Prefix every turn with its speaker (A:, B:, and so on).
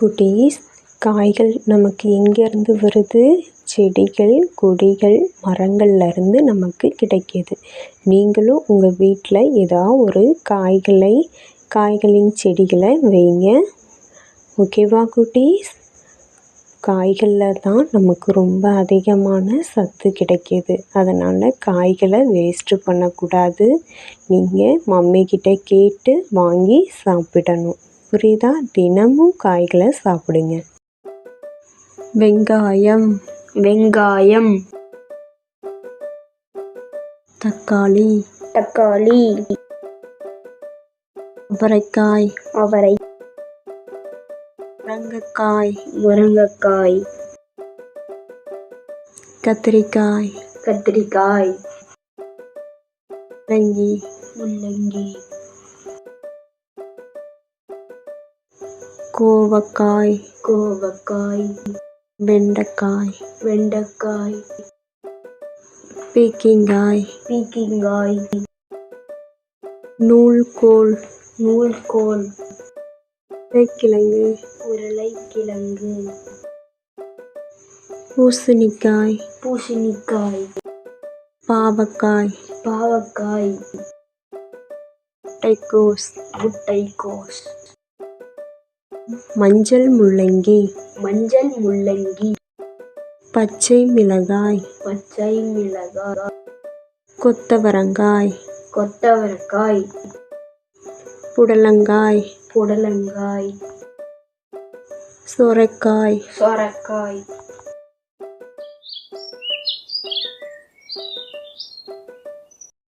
A: குட்டீஸ் காய்கள் நமக்கு எங்கேருந்து வருது? செடிகள் கொடிகள் மரங்கள்லேருந்து நமக்கு கிடைக்கிது. நீங்களும் உங்கள் வீட்டில் ஏதாவது ஒரு காய்களை காய்களின் செடிகளை வைங்க. ஓகேவா குட்டீஸ்? காய்களில் தான் நமக்கு ரொம்ப அதிகமான சத்து கிடைக்கிது. அதனால் காய்களை வேஸ்ட்டு பண்ணக்கூடாது. நீங்கள் மம்மிக்கிட்ட கேட்டு வாங்கி சாப்பிடணும். புரியுதா தினமும் காய்களை சாப்பிடுங்க. வெங்காயம்
B: வெங்காயம்.
A: தக்காளி
B: தக்காளி.
A: அவரைக்காய்.
B: அவரை
A: முருங்கைக்காய்.
B: முருங்கைக்காய்.
A: கத்திரிக்காய்.
B: கத்திரிக்காய்.
A: முள்ளங்கி.
B: முள்ளங்கி.
A: கோவக்காய்.
B: கோவக்காய்.
A: வெண்டைக்காய்.
B: வெண்டைக்காய்.
A: பீக்கிங்காய்.
B: பீக்கிங்காய்.
A: நூல்கோல்.
B: நூல்கோல்.
A: உருளைக்கிழங்கு.
B: உருளைக்கிழங்கு.
A: பூசணிக்காய்.
B: பூசணிக்காய்.
A: பாவக்காய்.
B: பாவக்காய்.
A: முட்டைக்கோஸ்.
B: முட்டைக்கோஸ்.
A: மஞ்சள் முள்ளங்கி.
B: மஞ்சள் முள்ளங்கி.
A: பச்சை மிளகாய்.
B: பச்சை மிளகாய்.
A: கொத்தவரங்காய்.
B: கொத்தவரக்காய்
A: புடலங்காய்.
B: புடலங்காய்.
A: சொரைக்காய்.
B: சொரக்காய்.